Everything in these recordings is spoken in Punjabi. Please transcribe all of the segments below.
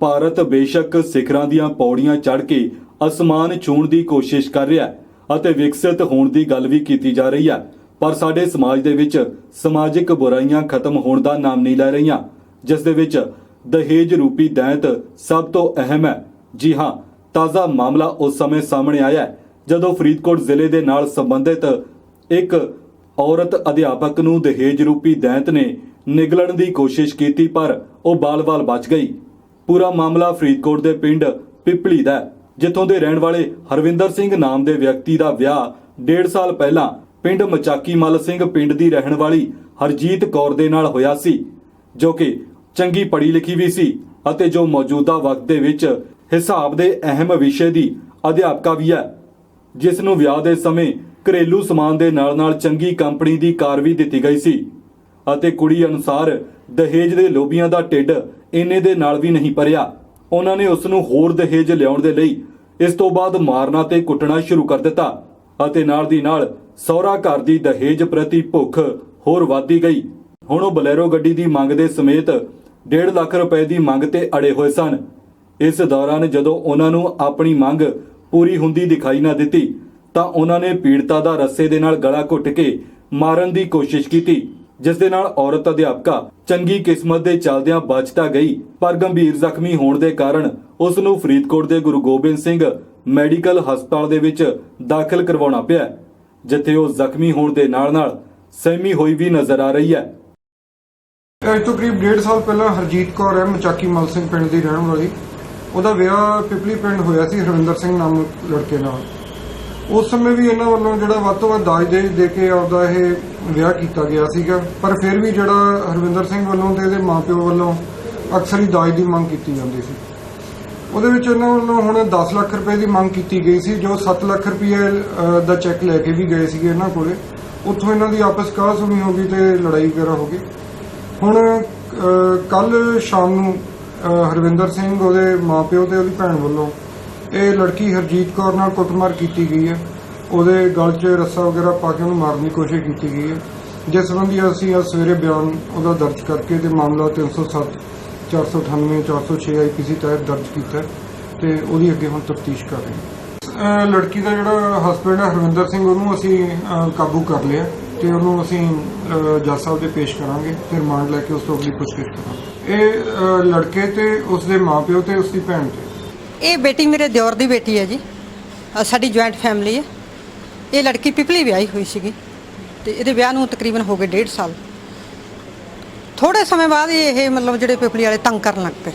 ਭਾਰਤ ਬੇਸ਼ੱਕ ਸਿਖਰਾਂ ਦੀਆਂ ਪੌੜੀਆਂ ਚੜ੍ਹ ਕੇ ਅਸਮਾਨ ਛੂਹਣ ਦੀ ਕੋਸ਼ਿਸ਼ ਕਰ ਰਿਹਾ ਹੈ ਅਤੇ ਵਿਕਸਿਤ ਹੋਣ ਦੀ ਗੱਲ ਵੀ ਕੀਤੀ ਜਾ ਰਹੀ ਹੈ। ਪਰ ਸਾਡੇ ਸਮਾਜ ਦੇ ਵਿੱਚ ਸਮਾਜਿਕ ਬੁਰਾਈਆਂ ਖਤਮ ਹੋਣ ਦਾ ਨਾਮ ਨਹੀਂ ਲੈ ਰਹੀਆਂ, ਜਿਸ ਦੇ ਵਿੱਚ ਦਹੇਜ ਰੂਪੀ ਦੈਂਤ ਸਭ ਤੋਂ ਅਹਿਮ ਹੈ। ਜੀ ਹਾਂ, ਤਾਜ਼ਾ ਮਾਮਲਾ ਉਸ ਸਮੇਂ ਸਾਹਮਣੇ ਆਇਆ ਜਦੋਂ ਫਰੀਦਕੋਟ ਜ਼ਿਲ੍ਹੇ ਦੇ ਨਾਲ ਸੰਬੰਧਿਤ ਇੱਕ ਔਰਤ ਅਧਿਆਪਕ ਨੂੰ ਦਹੇਜ ਰੂਪੀ ਦੈਂਤ ਨੇ ਨਿਗਲਣ ਦੀ ਕੋਸ਼ਿਸ਼ ਕੀਤੀ, ਪਰ ਉਹ ਬਾਲ-ਬਾਲ ਬਚ ਗਈ। ਪੂਰਾ ਮਾਮਲਾ ਫਰੀਦਕੋਟ ਦੇ ਪਿੰਡ ਪਿਪਲੀ ਦਾ ਜਿੱਥੋਂ ਦੇ ਰਹਿਣ ਵਾਲੇ ਹਰਵਿੰਦਰ ਸਿੰਘ ਨਾਮ ਦੇ ਵਿਅਕਤੀ ਦਾ ਵਿਆਹ ਡੇਢ ਸਾਲ ਪਹਿਲਾਂ ਪਿੰਡ ਮਚਾਕੀ ਮੱਲ ਸਿੰਘ ਪਿੰਡ ਦੀ ਰਹਿਣ ਵਾਲੀ ਹਰਜੀਤ ਕੌਰ ਦੇ ਨਾਲ ਹੋਇਆ ਸੀ, ਜੋ ਕਿ ਚੰਗੀ ਪੜ੍ਹੀ ਲਿਖੀ ਵੀ ਸੀ ਅਤੇ ਜੋ ਮੌਜੂਦਾ ਵਕਤ ਦੇ ਵਿੱਚ ਹਿਸਾਬ ਦੇ ਅਹਿਮ ਵਿਸ਼ੇ ਦੀ ਅਧਿਆਪਕਾ ਵੀ ਹੈ। ਜਿਸ ਨੂੰ ਵਿਆਹ ਦੇ ਸਮੇਂ ਘਰੇਲੂ ਸਮਾਨ ਦੇ ਨਾਲ-ਨਾਲ ਚੰਗੀ ਕੰਪਨੀ ਦੀ ਕਾਰ ਵੀ ਦਿੱਤੀ ਗਈ ਸੀ। ਅਤੇ ਕੁੜੀ ਅਨੁਸਾਰ ਦਹੇਜ ਦੇ ਲੋਭੀਆਂ ਦਾ ਢਿੱਡ ਇੰਨੇ ਦੇ ਨਾਲ ਵੀ ਨਹੀਂ ਭਰਿਆ। ਉਹਨਾਂ ਨੇ ਉਸ ਨੂੰ ਹੋਰ ਦਹੇਜ ਲਿਆਉਣ ਦੇ ਲਈ ਇਸ ਤੋਂ ਬਾਅਦ ਮਾਰਨਾ ਤੇ ਕੁੱਟਣਾ ਸ਼ੁਰੂ ਕਰ ਦਿੱਤਾ ਅਤੇ ਨਾਲ ਦੀ ਨਾਲ ਸਹੁਰਾ ਘਰ ਦੀ ਦਹੇਜ ਪ੍ਰਤੀ ਭੁੱਖ ਹੋਰ ਵਧਦੀ ਗਈ। ਹੁਣ ਉਹ ਬਲੈਰੋ ਗੱਡੀ ਦੀ ਮੰਗ ਦੇ ਸਮੇਤ 1.5 ਲੱਖ ਰੁਪਏ ਦੀ ਮੰਗ ਤੇ ਅੜੇ ਹੋਏ ਸਨ। ਇਸ ਦੌਰਾਨ ਜਦੋਂ ਉਹਨਾਂ ਨੂੰ ਆਪਣੀ ਮੰਗ ਪੂਰੀ ਹੁੰਦੀ ਦਿਖਾਈ ਨਾ ਦਿੱਤੀ ਤਾਂ ਉਹਨਾਂ ਨੇ ਪੀੜਤਾ ਦਾ ਰੱਸੇ ਦੇ ਨਾਲ ਗਲਾ ਘੁੱਟ ਕੇ ਮਾਰਨ ਦੀ ਕੋਸ਼ਿਸ਼ ਕੀਤੀ। ਜਿਸ ਦੇ ਨਾਲ ਔਰਤ ਅਧਿਆਪਕਾ ਚੰਗੀ ਕਿਸਮਤ ਦੇ ਚੱਲਦਿਆਂ ਬਚ ਤਾਂ ਗਈ, ਪਰ ਗੰਭੀਰ ਜ਼ਖਮੀ ਹੋਣ ਦੇ ਕਾਰਨ ਉਸ ਨੂੰ ਫਰੀਦਕੋਟ ਦੇ ਗੁਰੂ ਗੋਬਿੰਦ ਸਿੰਘ ਮੈਡੀਕਲ ਹਸਪਤਾਲ ਦੇ ਵਿੱਚ ਦਾਖਲ ਕਰਵਾਉਣਾ ਪਿਆ ਜਿੱਥੇ ਉਹ ਜ਼ਖਮੀ ਹੋਣ ਦੇ ਨਾਲ-ਨਾਲ ਸਹਿਮੀ ਹੋਈ ਵੀ ਨਜ਼ਰ ਆ ਰਹੀ ਹੈ। ਅੱਜ ਤੋਂ ਕਰੀਬ 1.5 ਸਾਲ ਪਹਿਲਾਂ ਹਰਜੀਤ ਕੌਰ ਹੈ ਮਚਾਕੀ ਮਲ ਸਿੰਘ ਪਿੰਡ ਦੀ ਰਹਿਣ ਵਾਲੀ, ਉਹਦਾ ਵਿਆਹ ਪਿਪਲੀ ਪਿੰਡ ਹੋਇਆ ਸੀ ਹਰਵਿੰਦਰ ਸਿੰਘ ਨਾਮ ਲੜਕੇ ਨਾਲ। ਉਸ ਸਮੇਂ ਵੀ ਇਹਨਾਂ ਵੱਲੋਂ ਜਿਹੜਾ ਵੱਧ ਤੋਂ ਵੱਧ ਦਾਜ ਦੇ ਦੇ ਕੇ ਆਪਦਾ ਇਹ ਵਿਆਹ ਕੀਤਾ ਗਿਆ ਸੀਗਾ। ਪਰ ਫਿਰ ਵੀ ਜਿਹੜਾ ਹਰਵਿੰਦਰ ਸਿੰਘ ਵੱਲੋਂ ਤੇ ਇਹਦੇ ਮਾਪਿਓ ਵੱਲੋਂ ਅਕਸਰ ਹੀ ਦਾਜ ਦੀ ਮੰਗ ਕੀਤੀ ਜਾਂਦੀ ਸੀ। ਉਹਦੇ ਵਿੱਚ ਇਹਨਾਂ ਵੱਲੋਂ ਹੁਣ 10 ਲੱਖ ਰੁਪਏ ਦੀ ਮੰਗ ਕੀਤੀ ਗਈ ਸੀ, ਜੋ 7 ਲੱਖ ਰੁਪਏ ਦਾ ਚੈੱਕ ਲੈ ਕੇ ਵੀ ਗਏ ਸੀਗੇ ਇਹਨਾਂ ਕੋਲੇ। ਉੱਥੋਂ ਇਹਨਾਂ ਦੀ ਆਪਸ ਕਾਹ ਸੁਣੀ ਹੋ ਗਈ ਤੇ ਲੜਾਈ ਵਗੈਰਾ ਹੋ ਗਈ। ਹੁਣ ਕੱਲ ਸ਼ਾਮ ਨੂੰ ਹਰਵਿੰਦਰ ਸਿੰਘ ਉਹਦੇ ਮਾਪਿਓ ਤੇ ਉਹਦੀ ਭੈਣ ਵੱਲੋਂ ਇਹ ਲੜਕੀ ਹਰਜੀਤ ਕੌਰ ਨਾਲ ਕੁੱਟਮਾਰ ਕੀਤੀ ਗਈ ਹੈ। ਉਹਦੇ ਗਲ 'ਚ ਰੱਸਾ ਵਗੈਰਾ ਪਾ ਕੇ ਉਹਨੂੰ ਮਾਰਨ ਦੀ ਕੋਸ਼ਿਸ਼ ਕੀਤੀ ਗਈ ਹੈ। ਜਿਸ ਸੰਬੰਧੀ ਅਸੀਂ ਅੱਜ ਸਵੇਰੇ ਬਿਆਨ ਉਹਦਾ ਦਰਜ ਕਰਕੇ ਤੇ ਮਾਮਲਾ 307 498 406 ਆਈਪੀਸੀ ਤਹਿਤ ਦਰਜ ਕੀਤਾ ਤੇ ਉਹਦੀ ਅੱਗੇ ਹੁਣ ਤਫਤੀਸ਼ ਕਰ ਰਹੇ ਹਾਂ। ਲੜਕੀ ਦਾ ਜਿਹੜਾ ਹਸਬੰਡ ਹੈ, ਹਰਵਿੰਦਰ ਸਿੰਘ, ਉਹਨੂੰ ਅਸੀਂ ਕਾਬੂ ਕਰ ਲਿਆ ਤੇ ਉਹਨੂੰ ਅਸੀਂ, ਅਹ, ਜੱਜ ਸਾਹਿਬ ਦੇ ਪੇਸ਼ ਕਰਾਂਗੇ ਤੇ ਰਿਮਾਂਡ ਲੈ ਕੇ ਉਸ ਤੋਂ ਅਗਲੀ ਪੁੱਛਗਿੱਛ ਕਰਾਂਗੇ। ਇਹ ਲੜਕੇ ਤੇ ਉਸ ਦੇ ਮਾਪਿਓ ਤੇ ਉਸ ਦੀ ਭੈਣ ਤੇ? ਇਹ ਬੇਟੀ ਮੇਰੇ ਦਿਓਰ ਦੀ ਬੇਟੀ ਹੈ ਜੀ। ਸਾਡੀ ਜੁਆਇੰਟ ਫੈਮਿਲੀ ਹੈ। ਇਹ ਲੜਕੀ ਪਿਪਲੀ ਵਿਆਹੀ ਹੋਈ ਸੀਗੀ ਤੇ ਇਹਦੇ ਵਿਆਹ ਨੂੰ ਤਕਰੀਬਨ ਹੋ ਗਏ 1.5 ਸਾਲ। ਥੋੜੇ ਸਮੇਂ ਬਾਅਦ ਹੀ ਇਹ ਮਤਲਬ ਜਿਹੜੇ ਪਿਪਲੀ ਵਾਲੇ ਤੰਗ ਕਰਨ ਲੱਗ ਪਏ।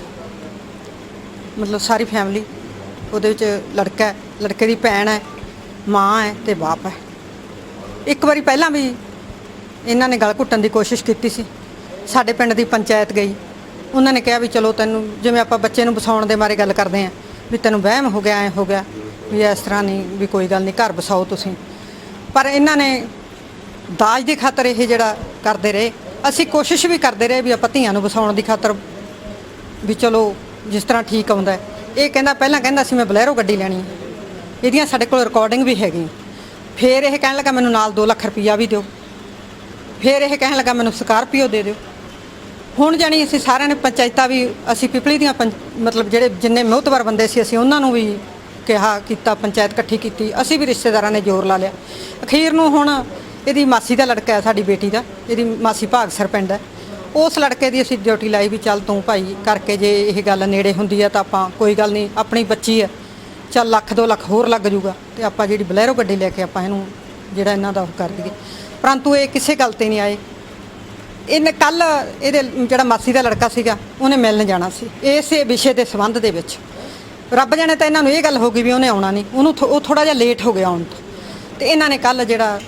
ਮਤਲਬ ਸਾਰੀ ਫੈਮਿਲੀ ਉਹਦੇ ਵਿੱਚ ਲੜਕਾ ਹੈ, ਲੜਕੇ ਦੀ ਭੈਣ ਹੈ, ਮਾਂ ਹੈ ਤੇ ਬਾਪ ਹੈ। ਇੱਕ ਵਾਰੀ ਪਹਿਲਾਂ ਵੀ ਇਹਨਾਂ ਨੇ ਗਲ ਘੁੱਟਣ ਦੀ ਕੋਸ਼ਿਸ਼ ਕੀਤੀ ਸੀ। ਸਾਡੇ ਪਿੰਡ ਦੀ ਪੰਚਾਇਤ ਗਈ। ਉਹਨਾਂ ਨੇ ਕਿਹਾ ਵੀ ਚਲੋ ਤੈਨੂੰ ਜਿਵੇਂ ਆਪਾਂ ਬੱਚੇ ਨੂੰ ਵਸਾਉਣ ਦੇ ਬਾਰੇ ਗੱਲ ਕਰਦੇ ਆਂ ਵੀ ਤੈਨੂੰ ਵਹਿਮ ਹੋ ਗਿਆ, ਐ ਹੋ ਗਿਆ। ਵੀ ਇਸ ਤਰ੍ਹਾਂ ਨਹੀਂ, ਵੀ ਕੋਈ ਗੱਲ ਨਹੀਂ, ਘਰ ਵਸਾਓ ਤੁਸੀਂ। ਪਰ ਇਹਨਾਂ ਨੇ ਦਾਜ ਦੀ ਖਾਤਰ ਇਹ ਜਿਹੜਾ ਕਰਦੇ ਰਹੇ। ਅਸੀਂ ਕੋਸ਼ਿਸ਼ ਵੀ ਕਰਦੇ ਰਹੇ ਵੀ ਆਪਾਂ ਧੀਆਂ ਨੂੰ ਵਸਾਉਣ ਦੀ ਖਾਤਰ ਵੀ ਚਲੋ ਜਿਸ ਤਰ੍ਹਾਂ ਠੀਕ ਆਉਂਦਾ ਇਹ ਕਹਿੰਦਾ, ਪਹਿਲਾਂ ਕਹਿੰਦਾ ਸੀ, ਮੈਂ ਬਲੈਰੋ ਗੱਡੀ ਲੈਣੀ ਹੈ। ਇਹਦੀਆਂ ਸਾਡੇ ਕੋਲ ਰਿਕਾਰਡਿੰਗ ਵੀ ਹੈਗੀ ਫਿਰ ਇਹ ਕਹਿਣ ਲੱਗਾ, ਮੈਨੂੰ ਨਾਲ 2 ਲੱਖ ਰੁਪਈਆ ਵੀ ਦਿਓ। ਫਿਰ ਇਹ ਕਹਿਣ ਲੱਗਾ, ਮੈਨੂੰ ਸਕਾਰਪੀਓ ਦੇ ਦਿਓ। ਹੁਣ ਜਾਣੀ ਅਸੀਂ ਸਾਰਿਆਂ ਨੇ ਪੰਚਾਇਤਾਂ ਵੀ, ਅਸੀਂ ਪਿਪਲੀ ਦੀਆਂ ਪੰਚ- ਮਤਲਬ ਜਿਹੜੇ ਜਿੰਨੇ ਮੋਹਤਵਰ ਬੰਦੇ ਸੀ, ਅਸੀਂ ਉਹਨਾਂ ਨੂੰ ਵੀ ਕਿਹਾ, ਕੀਤਾ, ਪੰਚਾਇਤ ਇਕੱਠੀ ਕੀਤੀ, ਅਸੀਂ ਵੀ ਰਿਸ਼ਤੇਦਾਰਾਂ ਨੇ ਜ਼ੋਰ ਲਾ ਲਿਆ। ਅਖੀਰ ਨੂੰ ਹੁਣ ਇਹਦੀ ਮਾਸੀ ਦਾ ਲੜਕਾ ਹੈ, ਸਾਡੀ ਬੇਟੀ ਦਾ, ਇਹਦੀ ਮਾਸੀ ਭਾਗਸਰ ਪਿੰਡ ਹੈ। ਉਸ ਲੜਕੇ ਦੀ ਅਸੀਂ ਡਿਊਟੀ ਲਾਈ ਵੀ ਚੱਲ ਤੂੰ ਭਾਈ ਕਰਕੇ ਜੇ ਇਹ ਗੱਲ ਨੇੜੇ ਹੁੰਦੀ ਹੈ ਤਾਂ ਆਪਾਂ ਕੋਈ ਗੱਲ ਨਹੀਂ, ਆਪਣੀ ਬੱਚੀ ਹੈ। ਚੱਲ ਲੱਖ 2 ਲੱਖ ਹੋਰ ਲੱਗ ਜੂਗਾ ਤੇ ਆਪਾਂ ਜਿਹੜੀ ਬਲੈਰੋ ਗੱਡੀ ਲੈ ਕੇ ਆਪਾਂ ਇਹਨੂੰ ਜਿਹੜਾ ਇਹਨਾਂ ਦਾ ਉਹ ਕਰ ਦਈਏ। ਪਰੰਤੂ ਇਹ ਕਿਸੇ ਗੱਲ ਤੇ ਨਹੀਂ ਆਏ। ਇਹਨੇ ਕੱਲ ਇਹਦੇ ਜਿਹੜਾ ਮਾਸੀ ਦਾ ਲੜਕਾ ਸੀਗਾ, ਉਹਨੇ ਮਿਲਣ ਜਾਣਾ ਸੀ। ਇਸੇ ਵਿਸ਼ੇ ਦੇ ਸੰਬੰਧ ਦੇ ਵਿੱਚ। ਰੱਬ ਜਾਣੇ ਤਾਂ ਇਹਨਾਂ ਨੂੰ ਇਹ ਗੱਲ ਹੋ ਗਈ ਵੀ ਉਹਨੇ ਆਉਣਾ ਨਹੀਂ। ਉਹਨੂੰ ਥੋ- ਉਹ ਥੋੜਾ ਜਿਹਾ ਲੇਟ ਹੋ ਗਿਆ ਆਉਣ ਤੋਂ। ਤੇ ਇਹਨਾਂ ਨੇ ਕੱਲ ਜਿਹੜਾ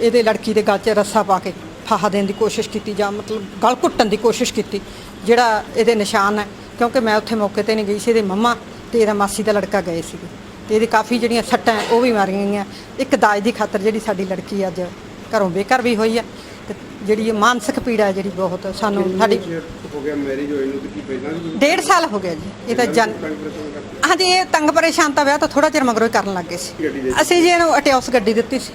ਇਹਦੇ ਲੜਕੀ ਦੇ ਗਲ 'ਚ ਰੱਸਾ ਪਾ ਕੇ ਫਾਹਾ ਦੇਣ ਦੀ ਕੋਸ਼ਿਸ਼ ਕੀਤੀ ਜਾਂ ਮਤਲਬ ਗਲ ਘੁੱਟਣ ਦੀ ਕੋਸ਼ਿਸ਼ ਕੀਤੀ ਜਿਹੜਾ ਇਹਦੇ ਨਿਸ਼ਾਨ ਹੈ। ਕਿਉਂਕਿ ਮੈਂ ਉੱਥੇ ਮੌਕੇ ਤੇ ਨਹੀਂ ਗਈ ਸੀ ਇਹਦੇ ਮੰਮਾ ਤੇ ਇਹਦਾ ਮਾਸੀ ਦਾ ਲੜਕਾ ਗਏ ਸੀਗੇ। ਤੇ ਇਹਦੇ ਕਾਫੀ ਜਿਹੜੀਆਂ ਸੱਟਾਂ ਹੈ, ਉਹ ਵੀ ਮਾਰੀਆਂ ਗਈਆਂ। ਇੱਕ ਦਾਜ ਦੀ ਖਾਤਰ ਜਿਹੜੀ ਸਾਡੀ ਲੜਕੀ ਅੱਜ ਘਰੋਂ ਬੇਘਰ ਵੀ ਹੋਈ ਹੈ। ਜਿਹੜੀ ਇਹ ਮਾਨਸਿਕ ਪੀੜਾ ਹੈ ਜਿਹੜੀ ਬਹੁਤ ਸਾਨੂੰ ਸਾਡੀ ਹੋ ਗਿਆ ਮੈਰਿਜ ਹੋਈ ਨੂੰ? ਕੀ ਪਹਿਲਾਂ ਵੀ ਡੇਢ ਸਾਲ ਹੋ ਗਿਆ ਜੀ। ਇਹ ਤਾਂ ਜਨ ਹਾਂਜੀ ਇਹ ਤੰਗ ਪਰੇਸ਼ਾਨ ਤਾਂ ਵਿਆਹ ਤਾਂ ਥੋੜਾ ਚਿਰ ਮਗਰੋਂ ਹੀ ਕਰਨ ਲੱਗੇ ਸੀ। ਅਸੀਂ ਜੀ ਇਹਨੂੰ ਅਟਿਓਸ ਗੱਡੀ ਦਿੱਤੀ ਸੀ।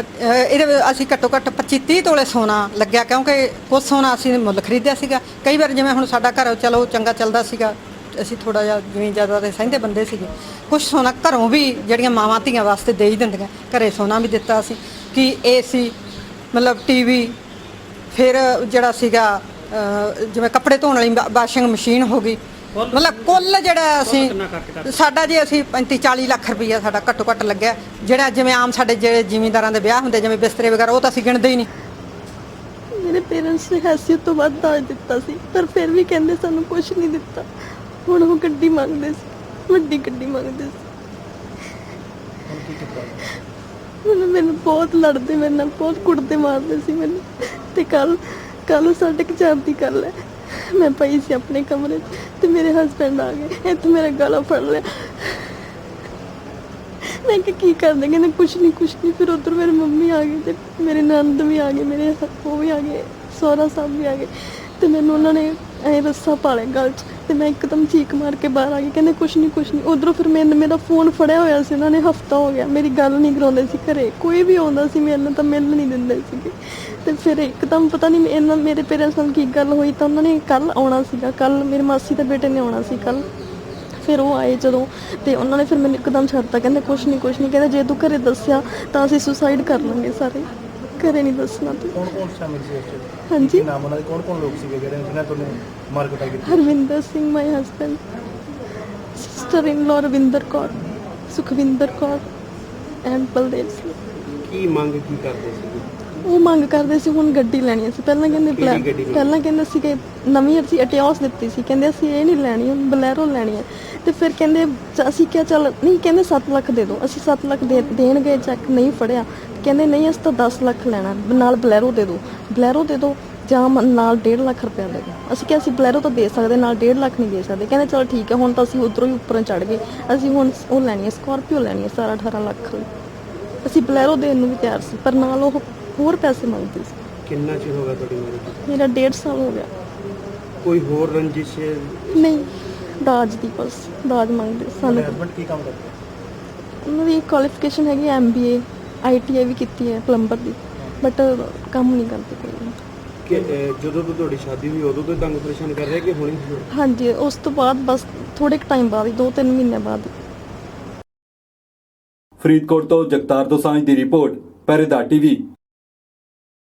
ਅ- ਇਹਦੇ ਵਿੱਚ ਅਸੀਂ ਘੱਟੋ ਘੱਟ 25 30 ਤੋਲੇ ਸੋਨਾ ਲੱਗਿਆ ਕਿਉਂਕਿ ਕੁਝ ਸੋਨਾ ਅਸੀਂ ਮੁੱਲ ਖਰੀਦਿਆ ਸੀਗਾ। ਕਈ ਵਾਰ ਜਿਵੇਂ ਹੁਣ ਸਾਡਾ ਘਰ ਚਲੋ ਚੰਗਾ ਚੱਲਦਾ ਸੀਗਾ ਅਸੀਂ ਥੋੜਾ ਜਿਹਾ ਜਿਵੇਂ ਜ਼ਿਆਦਾ ਦੇ ਸਹਿੰਦੇ ਬੰਦੇ ਸੀਗੇ। ਕੁਝ ਸੋਨਾ ਘਰੋਂ ਵੀ ਜਿਹੜੀਆਂ ਮਾਵਾਂ ਧੀਆਂ ਵਾਸਤੇ ਦੇ ਹੀ ਦਿੰਦੀਆਂ ਘਰੇ ਸੋਨਾ ਵੀ ਦਿੱਤਾ ਸੀ ਕਿ ਏਸੀ ਮਤਲਬ ਟੀਵੀ ਫਿਰ ਜਿਹੜਾ ਸੀਗਾ ਜਿਵੇਂ ਕੱਪੜੇ ਧੋਣ ਵਾਲੀ ਵਾਸ਼ਿੰਗ ਮਸ਼ੀਨ ਹੋ ਗਈ। ਮਤਲਬ ਕੁੱਲ ਜਿਹੜਾ ਅਸੀਂ ਸਾਡਾ ਜੇ ਅਸੀਂ 35 40 ਲੱਖ ਰੁਪਈਆ ਸਾਡਾ ਘੱਟੋ ਘੱਟ ਲੱਗਿਆ। ਜਿਹੜਾ ਜਿਵੇਂ ਆਮ ਸਾਡੇ ਜਿਹੜੇ ਜ਼ਿਮੀਂਦਾਰਾਂ ਦੇ ਵਿਆਹ ਹੁੰਦੇ ਜਿਵੇਂ ਬਿਸਤਰੇ ਵਗੈਰਾ ਉਹ ਤਾਂ ਅਸੀਂ ਗਿਣਦੇ ਹੀ ਨਹੀਂ। ਮੇਰੇ ਪੇਰੈਂਟਸ ਨੇ ਹੈਸੀਅਤ ਤੋਂ ਵੱਧ ਦਾਜ ਦਿੱਤਾ ਸੀ ਪਰ ਫਿਰ ਵੀ ਕਹਿੰਦੇ ਸਾਨੂੰ ਕੁਝ ਨਹੀਂ ਦਿੱਤਾ। ਹੁਣ ਉਹ ਗੱਡੀ ਮੰਗਦੇ ਸੀ ਵੱਡੀ ਗੱਡੀ ਮੰਗਦੇ ਸੀ। ਮੈਨੂੰ ਮੈਨੂੰ ਬਹੁਤ ਲੜਦੇ, ਮੇਰੇ ਨਾਲ ਬਹੁਤ ਕੁੱਟਦੇ ਮਾਰਦੇ ਸੀ ਮੈਨੂੰ। ਤੇ ਕੱਲ ਕੱਲ ਸਾਡੇ ਕੁ ਚਾਰ ਦੀ ਗੱਲ ਹੈ। ਮੈਂ ਪਈ ਸੀ ਆਪਣੇ ਕਮਰੇ 'ਚ ਤੇ ਮੇਰੇ ਹਸਬੰਡ ਆ ਗਏ। ਇੱਥੇ ਮੇਰਾ ਗਲਾ ਫੜ ਲਿਆ। ਮੈਂ ਕਿ ਕੀ ਕਰਦੇ ਕਹਿੰਦੇ, ਕੁਛ ਨਹੀਂ ਕੁਛ ਨਹੀਂ ਫਿਰ ਉਧਰ ਮੇਰੇ ਮੰਮੀ ਆ ਗਏ ਤੇ ਮੇਰੇ ਨੰਦ ਵੀ ਆ ਗਏ, ਮੇਰੇ ਹ- ਉਹ ਵੀ ਆ ਗਏ, ਸੋਹਰਾ ਸਾਹਿਬ ਵੀ ਆ ਗਏ। ਤੇ ਮੈਨੂੰ ਉਹਨਾਂ ਨੇ ਐ ਰੱਸਾ ਪਾ ਲਿਆ ਗਲ 'ਚ। ਤੇ ਮੈਂ ਇੱਕਦਮ ਚੀਕ ਮਾਰ ਕੇ ਬਾਹਰ ਆ ਗਈ, ਕਹਿੰਦੇ ਕੁਛ ਨਹੀਂ ਕੁਛ ਨਹੀਂ ਉਧਰੋਂ ਫਿਰ ਮੈਂ, ਮੇਰਾ ਫੋਨ ਫੜਿਆ ਹੋਇਆ ਸੀ, ਉਹਨਾਂ ਨੇ ਹਫਤਾ ਹੋ ਗਿਆ, ਮੇਰੀ ਗੱਲ ਨਹੀਂ ਕਰਾਉਂਦੇ ਸੀ ਘਰੇ। ਕੋਈ ਵੀ ਆਉਂਦਾ ਸੀ ਮੇਰੇ ਨਾਲ ਤਾਂ ਮਿਲ ਨਹੀਂ ਦਿੰਦੇ ਸੀਗੇ। ਤੇ ਫਿਰ ਇੱਕਦਮ ਪਤਾ ਨਹੀਂ ਇਹਨਾਂ, ਮੇਰੇ ਪੇਰੈਂਟਸ ਨਾਲ ਕੀ ਗੱਲ ਹੋਈ ਤਾਂ ਉਹਨਾਂ ਨੇ ਕੱਲ ਆਉਣਾ ਸੀਗਾ, ਕੱਲ ਮੇਰੇ ਮਾਸੀ ਦੇ ਬੇਟੇ ਨੇ ਆਉਣਾ ਸੀ ਕੱਲ। ਫਿਰ ਉਹ ਆਏ ਜਦੋਂ, ਤੇ ਉਹਨਾਂ ਨੇ ਫਿਰ ਮੈਨੂੰ ਇੱਕਦਮ ਛੱਡਤਾ, ਕਹਿੰਦੇ ਕੁਛ ਨਹੀਂ ਕੁਛ ਨਹੀਂ ਕਹਿੰਦੇ ਜੇ ਤੂੰ ਘਰੇ ਦੱਸਿਆ ਤਾਂ ਅਸੀਂ ਸੁਸਾਈਡ ਕਰ ਲਾਂਗੇ ਸਾਰੇ। ਘਰੇ ਨਹੀਂ ਦੱਸਣਾ ਤੂੰ। ਕੌਣ ਕੌਣ ਸ਼ਾਮਿਲ ਸੀ ਉੱਥੇ? ਹਾਂਜੀ। ਕੀ ਨਾਮ ਉਹਨਾਂ ਦੇ? ਕੌਣ ਕੌਣ ਲੋਕ ਸੀਗੇ ਜਿਹੜੇ ਜਿਨ੍ਹਾਂ ਤੋਂ ਮਾਰ ਕੁਟਾਈ ਕੀਤੀ? Harvinder Singh my husband sister in law Ravinder Kaur Sukhwinder Kaur and Baldev Singh. ਕੀ ਮੰਗ ਕੀ ਕਰਦੇ ਸੀ? ਉਹ ਮੰਗ ਕਰਦੇ ਸੀ ਹੁਣ ਗੱਡੀ ਲੈਣੀ ਸੀ ਪਹਿਲਾਂ ਕਹਿੰਦੇ ਕਿਹੜੀ ਬਲੈ- ਗੱਡੀ ਲੈਣੀ? ਪਹਿਲਾਂ ਕਹਿੰਦੇ ਸੀ ਕਿ ਨਵੀਂ ਅਸੀਂ ਅਟਿਓਸ ਦਿੱਤੀ ਸੀ। ਕਹਿੰਦੇ ਅਸੀਂ ਇਹ ਨਹੀਂ ਲੈਣੀ ਹੁਣ ਬਲੈਰੋ ਲੈਣੀ ਹੈ ਤੇ ਫਿਰ ਕਹਿੰਦੇ ਚ- ਅਸੀਂ ਕਿਹਾ ਚੱਲ ਨਹੀਂ ਕਹਿੰਦੇ 7 ਲੱਖ ਦੇ ਦਿਓ ਅਸੀਂ 7 ਲੱਖ ਦੇ ਦੇਣ ਗਏ ਚੈੱਕ ਨਹੀਂ ਫੜਿਆ। ਕਹਿੰਦੇ ਨਹੀਂ ਅਸੀਂ ਤਾਂ 10 ਲੱਖ ਲੈਣਾ। ਨਾਲ ਬਲੈਰੋ ਦੇ ਦਿਓ ਬਲੈਰੋ ਦੇ ਦਿਓ ਜਾਂ ਮ- ਨਾਲ 1.5 ਲੱਖ ਰੁਪਇਆ ਦੇ ਦਿਓ ਅਸੀਂ ਕਿਹਾ ਅਸੀਂ ਬਲੈਰੋ ਤਾਂ ਦੇ ਸਕਦੇ ਨਾਲ 1.5 ਲੱਖ ਨਹੀਂ ਦੇ ਸਕਦੇ। ਕਹਿੰਦੇ ਚਲ ਠੀਕ ਹੈ ਹੁਣ ਤਾਂ ਅਸੀਂ ਉਧਰੋਂ ਹੀ ਉੱਪਰੋਂ ਚੜ ਗਏ। ਅਸੀਂ ਹੁਣ ਉਹ ਲੈਣੀ ਹੈ ਸਕਾਰਪੀਓ ਲੈਣੀ ਹੈ ਸਾਰਾ 18 ਲੱਖ ਅਸੀਂ ਬਲੈਰੋ ਦੇਣ ਨੂੰ ਵੀ ਤਿਆਰ ਸੀ ਪਰ ਨਾਲ ਉਹ ਹੋਰ ਪੈਸੇ ਮੰਗਦੇ ਸੀ। ਕਿੰਨਾ ਚਿਰ ਹੋ ਗਿਆ ਤੁਹਾਡੀ ਮੈਰਿਜ ਮੇਰਾ 1.5 ਸਾਲ ਹੋ ਗਿਆ। ਕੋਈ ਹੋਰ ਰੰਜਿਸ਼ ਹੈ? ਨਹੀਂ ਦਾਜ ਦੀ ਬਸ ਦਾਜ ਮੰਗਦੇ ਸਾਨੂੰ। ਹਸਬੰਡ ਕੀ ਕੰਮ ਕਰਦੇ ਉਹਨਾਂ ਦੀ ਕੁਆਲੀਫਿਕੇਸ਼ਨ ਹੈਗੀ ਐਮਬੀਏ ਆਈਟੀਆਈ ਵੀ ਕੀਤੀ ਹੈ ਪਲੰਬਰ ਦੀ। ਬਟ ਕੰਮ ਨਹੀਂ ਕਰਦੇ ਕੋਈ ਕਿ ਅਹ, ਜਦੋਂ ਤੋਂ ਤੁਹਾਡੀ ਸ਼ਾਦੀ ਹੋਈ ਉਦੋਂ ਤੋਂ ਹੀ ਤੰਗ ਪਰੇਸ਼ਾਨ ਕਰ ਰਿਹਾ ਕਿ ਹੁਣੀ ਹਾਂਜੀ ਉਸ ਤੋਂ ਬਾਅਦ ਬਸ ਥੋੜੇ ਟਾਈਮ ਬਾਅਦ ਹੀ 2-3 ਮਹੀਨੇ ਬਾਅਦ। ਫਰੀਦਕੋਟ ਤੋਂ ਜਗਤਾਰ ਦੋਸਾਂਝ ਦੀ ਰਿਪੋਰਟ ਪਹਿਰੇਦਾਰ ਟੀਵੀ